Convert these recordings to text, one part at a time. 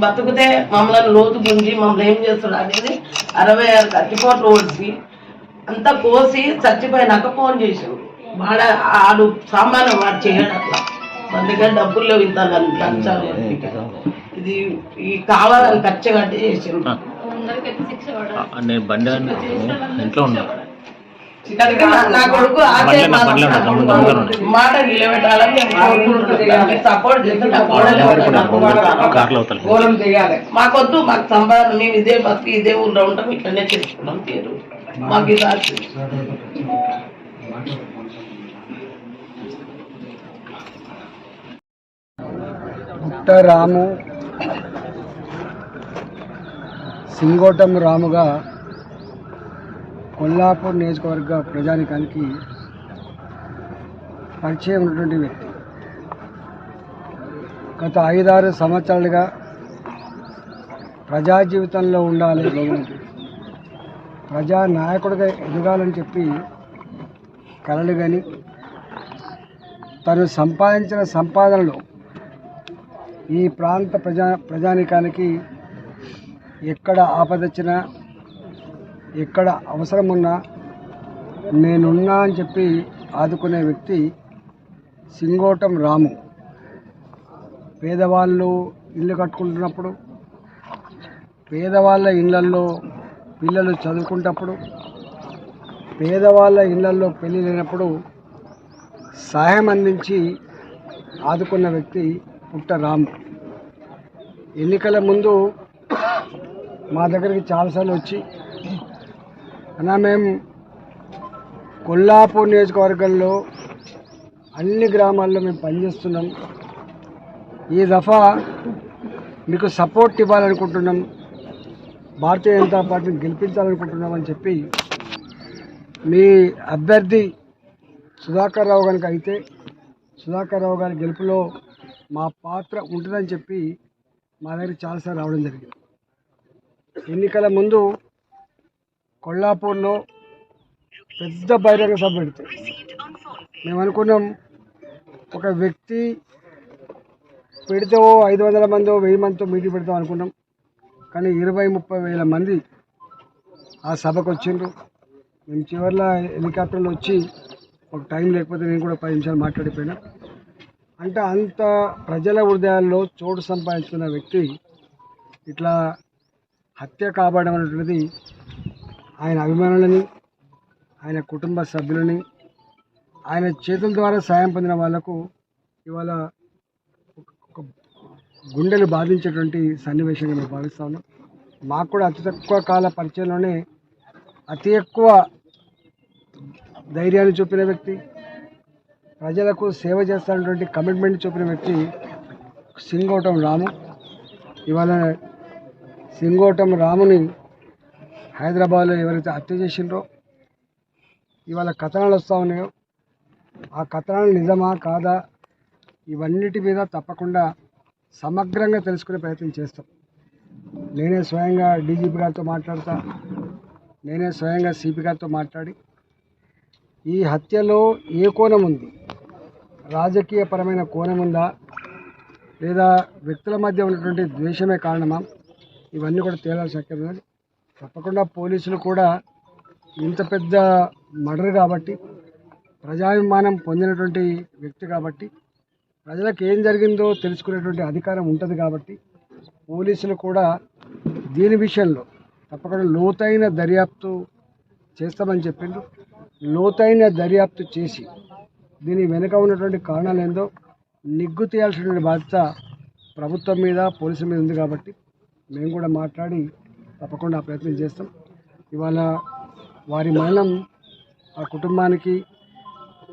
బతుకుతే మమ్మల్ని లోతు గుంజి మమ్మల్ని ఏం చేస్తాడు? అనేది అరవై ఆరు కత్తిపోట్లు ఓడిసి అంతా కోసి చచ్చిపోయినాక ఫోన్ చేసాడు వాడ ఆడు సామాన్యం వాడు చేయడు అట్లా. మన దగ్గర డబ్బులు లేవు ఇంత లంచాలు. ఇది ఈ కావాలని ఖర్చు కట్టి నేను బండి ఇంట్లో ఉన్నా. నా- కొడుకు. మాట నిలబెట్టాలని సపోర్ట్ చేసి మాకొద్దు మాకు సంపాదన మేము ఇదే బతికి ఇదే ఊళ్ళో ఉంటాం ఇట్లనే చేసుకుంటాం పేరు మాకు ఇది రాము సింగోటం రాముగా కొల్లాపూర్ నియోజకవర్గ ప్రజానికానికి పరిచయం ఉన్నటువంటి వ్యక్తి. గత ఐదారు సంవత్సరాలుగా ప్రజా జీవితంలో ఉండాలి ప్రజా నాయకుడిగా ఎదగాలని చెప్పి కలలు కానీ తను సంపాదించిన సంపాదనలో ఈ ప్రాంత ప్రజా ప్రజానికానికి ఎక్కడ ఆపదొచ్చినా ఎక్కడ అవసరం ఉన్నా నేనున్నా అని చెప్పి ఆదుకునే వ్యక్తి సింగోటం రాము. పేదవాళ్ళు ఇల్లు కట్టుకుంటున్నప్పుడు పేదవాళ్ళ ఇళ్ళల్లో పిల్లలు చదువుకుంటప్పుడు పేదవాళ్ళ ఇళ్ళల్లో పెళ్ళి లేనప్పుడు సహాయం అందించి ఆదుకున్న వ్యక్తి పుట్ట రామ్. ఎన్నికల ముందు మా దగ్గరికి చాలాసార్లు వచ్చి అన్నా మేము కొల్లాపూర్ నియోజకవర్గంలో అన్ని గ్రామాల్లో మేము పనిచేస్తున్నాం. ఈ దఫా మీకు సపోర్ట్ ఇవ్వాలనుకుంటున్నాం. భారతీయ జనతా పార్టీని గెలిపించాలనుకుంటున్నామని చెప్పి మీ అభ్యర్థి సుధాకర్ రావు గారికి అయితే సుధాకర్ రావు గారి గెలుపులో మా పాత్ర ఉంటుందని చెప్పి మా దగ్గర చాలాసార్లు రావడం జరిగింది. ఎన్నికల ముందు కొల్లాపూర్లో పెద్ద బహిరంగ సభ పెడితే మేము అనుకున్నాం ఒక వ్యక్తి పెడితే ఐదు వందల మందో వెయ్యి మందితో మీటింగ్ పెడతాం అనుకున్నాం. కానీ ఇరవై ముప్పై వేల మంది ఆ సభకు వచ్చిండ్రు. మేము చివరిలో హెలికాప్టర్లు వచ్చి ఒక టైం లేకపోతే నేను కూడా పది నిమిషాలు మాట్లాడిపోయినా. అంటే అంత ప్రజల హృదయాల్లో చోటు సంపాదించుకున్న వ్యక్తి ఇట్లా హత్య కాబడడం అనేటువంటిది ఆయన అభిమానులని ఆయన కుటుంబ సభ్యులని ఆయన చేతుల ద్వారా సాయం పొందిన వాళ్ళకు ఇవాళ గుండెలు బాధించేటువంటి సన్నివేశంగా మేము భావిస్తా ఉన్నాం మాకు కూడా అతి తక్కువ కాల పరిచయంలోనే అతి ఎక్కువ ధైర్యాన్ని చూపిన వ్యక్తి ప్రజలకు సేవ చేస్తున్నటువంటి కమిట్మెంట్ చూపిన వ్యక్తి సింగోటం రాము. ఇవాళ సింగోటం రాముని హైదరాబాద్లో ఎవరైతే హత్య చేసిండ్రో ఇవాళ కథనాలు వస్తూ ఉన్నాయో ఆ కథనాలు నిజమా కాదా ఇవన్నిటి మీద తప్పకుండా సమగ్రంగా తెలుసుకునే ప్రయత్నం చేస్తాం. నేనే స్వయంగా డీజీపీ గారితో మాట్లాడతా నేనే స్వయంగా సిపి గారితో మాట్లాడి ఈ హత్యలో ఏ కోణం ఉంది? రాజకీయపరమైన కోణం ఉందా? లేదా వ్యక్తుల మధ్య ఉన్నటువంటి ద్వేషమే కారణమా? ఇవన్నీ కూడా తేలాల్సిన అక్కర్లేదు ఉన్నది తప్పకుండా పోలీసులు కూడా ఇంత పెద్ద మర్డర్ కాబట్టి ప్రజాభిమానం పొందినటువంటి వ్యక్తి కాబట్టి ప్రజలకు ఏం జరిగిందో తెలుసుకునేటువంటి అధికారం ఉంటుంది కాబట్టి పోలీసులు కూడా దీని విషయంలో తప్పకుండా లోతైన దర్యాప్తు చేస్తామని చెప్పిండ్రు. లోతైన దర్యాప్తు చేసి దీని వెనుక ఉన్నటువంటి కారణాలు ఏందో నిగ్గు తీయాల్సినటువంటి బాధ్యత ప్రభుత్వం మీద పోలీసుల మీద ఉంది కాబట్టి మేము కూడా మాట్లాడి తప్పకుండా ఆ ప్రయత్నం చేస్తాం. ఇవాళ వారి మరణం ఆ కుటుంబానికి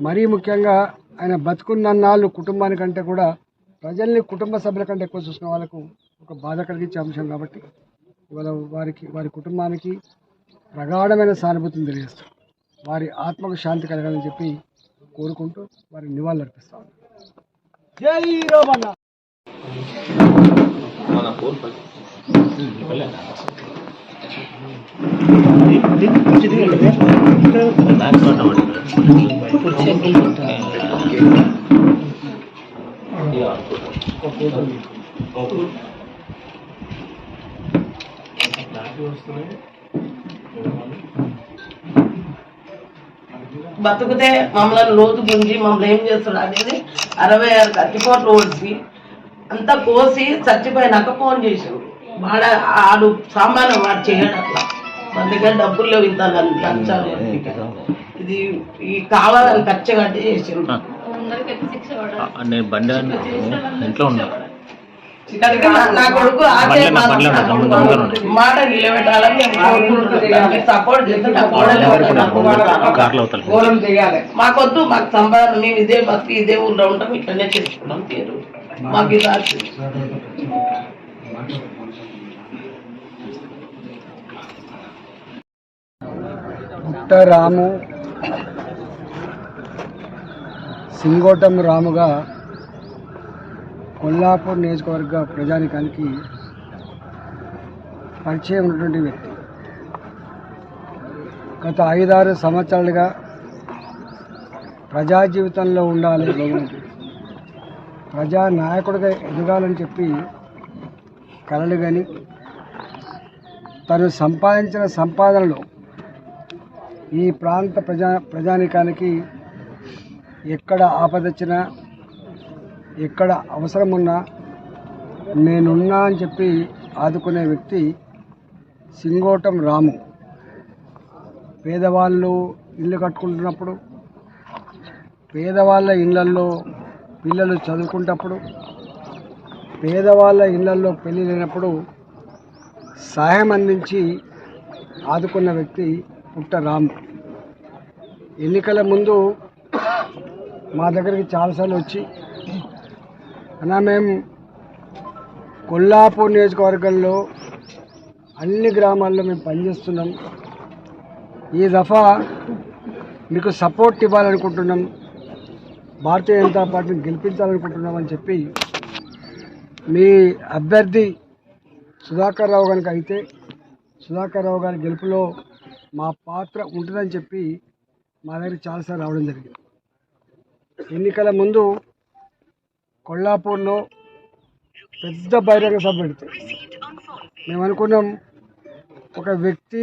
మరీ ముఖ్యంగా ఆయన బతుకున్నన్నాళ్ళు కుటుంబానికంటే కూడా ప్రజల్ని కుటుంబ సభ్యుల కంటే ఎక్కువ చూసిన వాళ్ళకు ఒక బాధ కలిగించే అంశం కాబట్టి ఇవాళ వారికి వారి కుటుంబానికి ప్రగాఢమైన సానుభూతిని తెలియజేస్తాం వారి ఆత్మకు శాంతి కలగాలని చెప్పి కోరుకుంటూ వారి నివాళులు అర్పిస్తాం జై బతుకుతే మమ్మల్ని లోతు గుంజి మమ్మల్ని ఏం చేస్తాడు అనేది అరవై ఆరు కత్తిపోట్లు ఓడిసి అంతా కోసి చచ్చిపోయినాక ఫోన్ చేసాడు వాడ ఆడు సామాన్యం వాడు చేయడం అట్లా. మన దగ్గర డబ్బులు లేవు ఇంత లంచాలు ఇది ఈ కావాలని ఖర్చు కట్టి చేసాడు నేను బండి ఇంట్లో ఉన్నా. నా కొడుకు. మాట నిలబెట్టాలని సపోర్ట్ చేయాలి. మాకొద్దు మాకు సంపాదన మేము ఇదే బతికి ఇదే ఊళ్ళో ఉంటాం ఇట్లనే చేసుకున్నాం పేరు మాకు ఇది రాసి పుట్ట రాము సింగోటం రాముగా కొల్లాపూర్ నియోజకవర్గ ప్రజానికానికి పరిచయం ఉన్నటువంటి వ్యక్తి. గత ఐదారు సంవత్సరాలుగా ప్రజా జీవితంలో ఉండాలి. ప్రజా నాయకుడిగా ఎదగాలని చెప్పి కలలు కానీ తను సంపాదించిన సంపాదనలో ఈ ప్రాంత ప్రజా ప్రజానికానికి ఎక్కడ ఆపదొచ్చినా ఎక్కడ అవసరం ఉన్నా నేనున్నా అని చెప్పి ఆదుకునే వ్యక్తి సింగోటం రాము. పేదవాళ్ళు ఇల్లు కట్టుకుంటున్నప్పుడు పేదవాళ్ళ ఇళ్ళల్లో పిల్లలు చదువుకుంటప్పుడు పేదవాళ్ళ ఇళ్ళల్లో పెళ్ళి లేనప్పుడు సహాయం అందించి ఆదుకున్న వ్యక్తి పుట్ట రాము. ఎన్నికల ముందు మా దగ్గరికి చాలాసార్లు వచ్చి అన్నా మేము కొల్లాపూర్ నియోజకవర్గంలో అన్ని గ్రామాల్లో మేము పనిచేస్తున్నాం. ఈ దఫా మీకు సపోర్ట్ ఇవ్వాలనుకుంటున్నాం. భారతీయ జనతా పార్టీని గెలిపించాలనుకుంటున్నాం అని చెప్పి మీ అభ్యర్థి సుధాకర్ రావు కనుక అయితే సుధాకర్ రావు గారి గెలుపులో మా పాత్ర ఉంటుందని చెప్పి మా దగ్గర చాలాసార్లు రావడం జరిగింది. ఎన్నికల ముందు కొల్లాపూర్లో పెద్ద బహిరంగ సభ పెడితే మేము అనుకున్నాం ఒక వ్యక్తి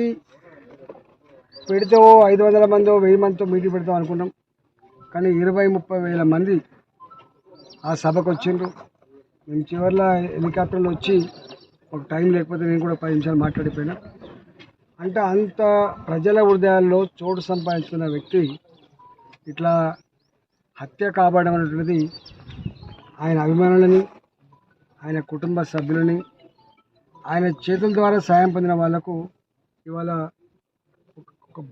పెడితే ఓ ఐదు వందల మందో వెయ్యి మందితో మీటింగ్ పెడతాం అనుకున్నాం. కానీ ఇరవై ముప్పై వేల మంది ఆ సభకు వచ్చిండ్రు. మేము చివరిలో హెలికాప్టర్లో వచ్చి ఒక టైం లేకపోతే నేను కూడా పది నిమిషాలు మాట్లాడిపోయినా. అంటే అంత ప్రజల హృదయాల్లో చోటు సంపాదించుకున్న వ్యక్తి ఇట్లా హత్య కాబడడం అనేటువంటిది ఆయన అభిమానులని ఆయన కుటుంబ సభ్యులని ఆయన చేతుల ద్వారా సాయం పొందిన వాళ్ళకు ఇవాళ ఒక-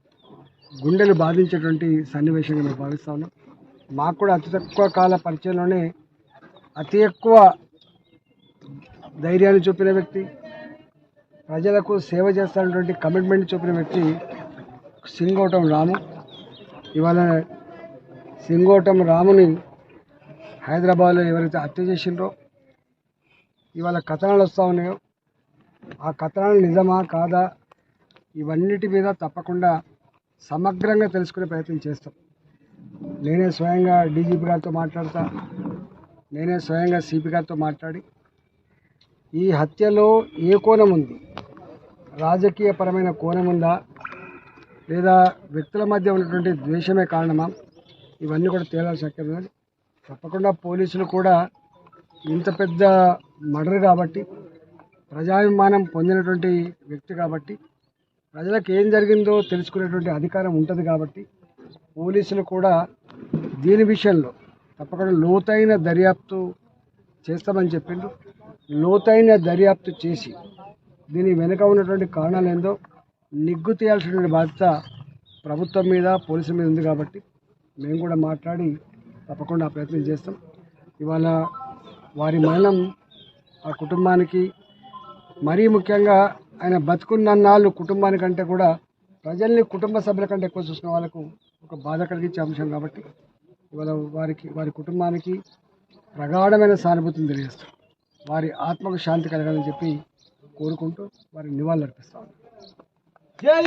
గుండెలు బాధించేటువంటి సన్నివేశంగా మేము భావిస్తా ఉన్నాం. మాకు కూడా అతి తక్కువ కాల పరిచయంలోనే అతి ఎక్కువ ధైర్యాన్ని చూపిన వ్యక్తి ప్రజలకు సేవ చేస్తున్నటువంటి కమిట్మెంట్ చూపిన వ్యక్తి సింగ్ అవటం రాము. ఇవాళ సింగోటం రాముని హైదరాబాద్లో ఎవరైతే హత్య చేసిండ్రో ఇవాళ కథనాలు వస్తూ ఉన్నాయో ఆ కథనాలు నిజమా కాదా ఇవన్నిటి మీద తప్పకుండా సమగ్రంగా తెలుసుకునే ప్రయత్నం చేస్తాం. నేనే స్వయంగా డీజీపీ గారితో మాట్లాడతా నేనే స్వయంగా సిపి గారితో మాట్లాడి ఈ హత్యలో ఏ కోణం ఉంది? రాజకీయపరమైన కోణం ఉందా? లేదా వ్యక్తుల మధ్య ఉన్నటువంటి ద్వేషమే కారణమా? ఇవన్నీ కూడా తేలాల్సి అక్కర్లేదు తప్పకుండా పోలీసులు కూడా ఇంత పెద్ద మర్డర్ కాబట్టి ప్రజాభిమానం పొందినటువంటి వ్యక్తి కాబట్టి ప్రజలకు ఏం జరిగిందో తెలుసుకునేటువంటి అధికారం ఉంటుంది కాబట్టి పోలీసులు కూడా దీని విషయంలో తప్పకుండా లోతైన దర్యాప్తు చేస్తామని చెప్పిండు లోతైన దర్యాప్తు చేసి దీని వెనుక ఉన్నటువంటి కారణాలు ఏందో నిగ్గు తీయాల్సినటువంటి బాధ్యత ప్రభుత్వం మీద పోలీసుల మీద ఉంది కాబట్టి మేము కూడా మాట్లాడి తప్పకుండా ప్రయత్నం చేస్తాం. ఇవాళ వారి మరణం ఆ కుటుంబానికి మరీ ముఖ్యంగా ఆయన బతుకున్నన్నాళ్ళు కుటుంబానికంటే కూడా ప్రజల్ని కుటుంబ సభ్యుల కంటే ఎక్కువ చూసిన వాళ్ళకు ఒక బాధ కలిగించే అంశం కాబట్టి ఇవాళ వారికి వారి కుటుంబానికి ప్రగాఢమైన సానుభూతిని తెలియజేస్తాం. వారి ఆత్మకు శాంతి కలగాలని చెప్పి కోరుకుంటూ వారికి నివాళులు అర్పిస్తాం జై